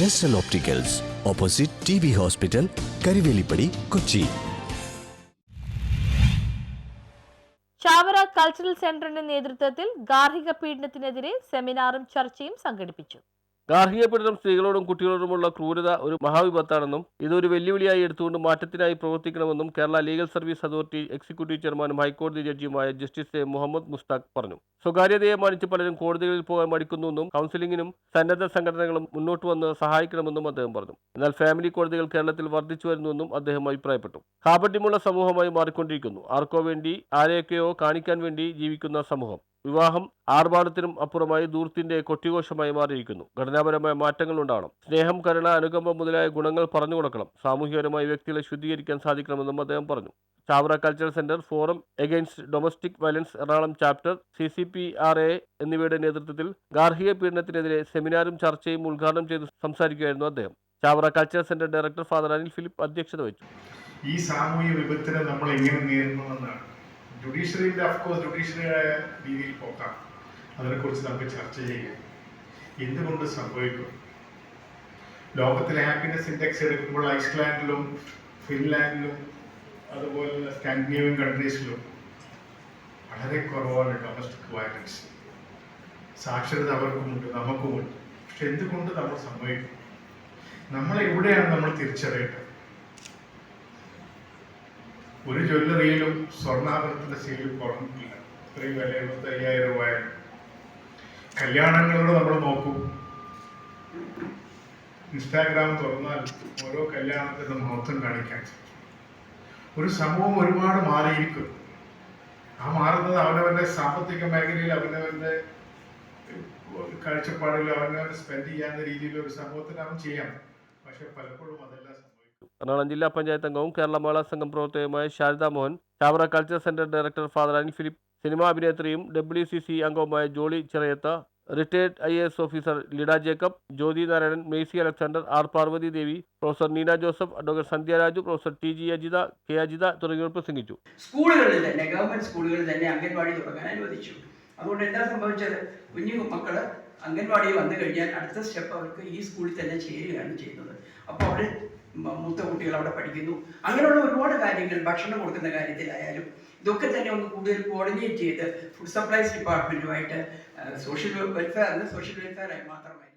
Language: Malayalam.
ജസ്റ്റൽ opticals opposite T B hospital Karivelippady Kochi Chavara cultural സെന്ററിന്റെ നേതൃത്വത്തിൽ ഗാർഹിക പീഡനത്തിനെതിരെ സെമിനാറും ചർച്ചയും സംഘടിപ്പിച്ചു. ഗാർഹിക സ്ത്രീകളോടും കുട്ടികളോടുമുള്ള ക്രൂരത ഒരു മഹാവിപത്താണെന്നും ഇതൊരു വെല്ലുവിളിയായി എടുത്തുകൊണ്ട് മാറ്റത്തിനായി പ്രവർത്തിക്കണമെന്നും Kerala legal service authority executive ചെയർമാനും ഹൈക്കോടതി ജഡ്ജിയുമായ ജസ്റ്റിസ് എ മുഹമ്മദ് മുസ്താഖ് പറഞ്ഞു. സ്വകാര്യതയെ മാനിച്ച് പലരും കോടതികളിൽ പോകാൻ മടിക്കുന്നുവെന്നും കൗൺസിലിംഗിനും സന്നദ്ധ സംഘടനകളും മുന്നോട്ട് വന്ന് സഹായിക്കണമെന്നും അദ്ദേഹം പറഞ്ഞു. എന്നാൽ ഫാമിലി കോടതികൾ കേരളത്തിൽ വർദ്ധിച്ചു വരുന്നുവെന്നും അദ്ദേഹം അഭിപ്രായപ്പെട്ടു. കാപട്യമുള്ള സമൂഹമായി മാറിക്കൊണ്ടിരിക്കുന്നു. ആർക്കോ വേണ്ടി ആരെയൊക്കെയോ കാണിക്കാൻ വേണ്ടി ജീവിക്കുന്ന സമൂഹം. വിവാഹം ആർഭാടത്തിനും അപ്പുറമായി ദൂർത്തിന്റെ കൊട്ടിഘോഷമായി മാറിയിരിക്കുന്നു. ഘടനാപരമായ മാറ്റങ്ങൾ ഉണ്ടാവണം. സ്നേഹം കരുണ അനുകമ്പ മുതലായ ഗുണങ്ങൾ പറഞ്ഞു കൊടുക്കണം. സാമൂഹികപരമായി വ്യക്തികളെ ശുദ്ധീകരിക്കാൻ സാധിക്കണമെന്നും അദ്ദേഹം പറഞ്ഞു. Chavara cultural centre forum against domestic violence Ernakulam chapter C C P R A എന്നിവയുടെ നേതൃത്വത്തിൽ ഗാർഹിക പീഡനത്തിനെതിരെ സെമിനാറും ചർച്ചയും ഉദ്ഘാടനം ചെയ്ത് സംസാരിക്കുകയായിരുന്നു അദ്ദേഹം. Chavara cultural centre director father Anil Philip അധ്യക്ഷത വഹിച്ചു. ഈ സാമൂഹ്യ വിപത്തിനെ നമ്മൾ എങ്ങനെ നേരിടണമെന്നാണ് ജുഡീഷ്യറിയുടെ അഫ്കോഴ്സ് ജുഡീഷ്യറിയുടെ രീതിയിൽ പോക്കാം. അതിനെക്കുറിച്ച് നമുക്ക് ചർച്ച ചെയ്യാം. എന്തുകൊണ്ട് സംഭവിക്കും? ലോകത്തിലെ ഹാപ്പിനെസ് ഇൻഡെക്സ് എടുക്കുമ്പോൾ ഐസ്ലാൻഡിലും ഫിൻലാൻഡിലും അതുപോലെ സ്കാൻഡിനേവിയൻ കൺട്രീസിലും വളരെ കുറവാണ് ഡൊമസ്റ്റിക് വയലൻസ് സാക്ഷരത അവർക്കുമുണ്ട് നമുക്കുമുണ്ട് പക്ഷെ എന്തുകൊണ്ട് നമ്മൾ സംഭവിക്കും? നമ്മൾ എവിടെയാണ് നമ്മൾ തിരിച്ചറിയേണ്ടത്? ഒരു ജ്വല്ലറിയിലും സ്വർണാഭരണത്തിന്റെ സീലും കുറഞ്ഞിട്ടില്ല. ഇത്രയും വില എഴുപത്തി അയ്യായിരം രൂപയാണ്. കല്യാണങ്ങളോട് നമ്മൾ നോക്കും. ഇൻസ്റ്റാഗ്രാം തുറന്നാൽ ഓരോ കല്യാണത്തിന്റെ മഹത്വം കാണിക്കാൻ. ഒരു സമൂഹം ഒരുപാട് മാറിയിരിക്കും. ആ മാറുന്നത് അവനവന്റെ സാമ്പത്തിക മേഖലയിൽ അവനവന്റെ കാഴ്ചപ്പാടിൽ അവനവന്റെ സ്പെൻഡ് ചെയ്യാവുന്ന രീതിയിൽ ഒരു സമൂഹത്തിന് അവൻ ചെയ്യാം. പക്ഷെ പലപ്പോഴും അതെല്ലാം എറണാകുളം ജില്ലാ പഞ്ചായത്ത് അംഗവും Kerala Mahila Sangham പ്രവർത്തകയുമായ Sharada Mohan Chavara culture centre director father Anil Philip cinema അഭിനേത്രിയും ഡബ്ല്യു സി സി അംഗവുമായ Jolly Chirayath retired I S officer Lida Jacob Jyothi Narayanan Mercy Alexander R Parvathi Devi professor Neena Joseph advocate Sandhya Raju professor T G Ajitha K Ajitha തുടങ്ങിയവർ പ്രസംഗിച്ചു. സ്കൂളുകളിൽ തന്നെ ഗവൺമെന്റ് സ്കൂളുകളിൽ തന്നെ അംഗൻവാടി തുടങ്ങാൻ അനുവദിച്ചു. അതുകൊണ്ട് എന്താ സംഭവിച്ചത്? കുഞ്ഞു മക്കൾ അംഗൻവാടി വന്നു കഴിഞ്ഞാൽ അടുത്ത സ്റ്റെപ്പ് അവർക്ക് ഈ സ്കൂളിൽ തന്നെ ചേരുകയാണ് ചെയ്യുന്നത്. അപ്പോൾ അവിടെ മൂത്ത കുട്ടികൾ അവിടെ പഠിക്കുന്നു. അങ്ങനെയുള്ള ഒരുപാട് കാര്യങ്ങൾ ഭക്ഷണം കൊടുക്കുന്ന കാര്യത്തിലായാലും ഇതൊക്കെ തന്നെ ഒന്ന് കൂടുതൽ കോർഡിനേറ്റ് ചെയ്ത് ഫുഡ് സപ്ലൈസ് ഡിപ്പാർട്ട്മെന്റുമായിട്ട് സോഷ്യൽ വെൽഫെയറിന് സോഷ്യൽ വെൽഫെയറായി മാത്രമായി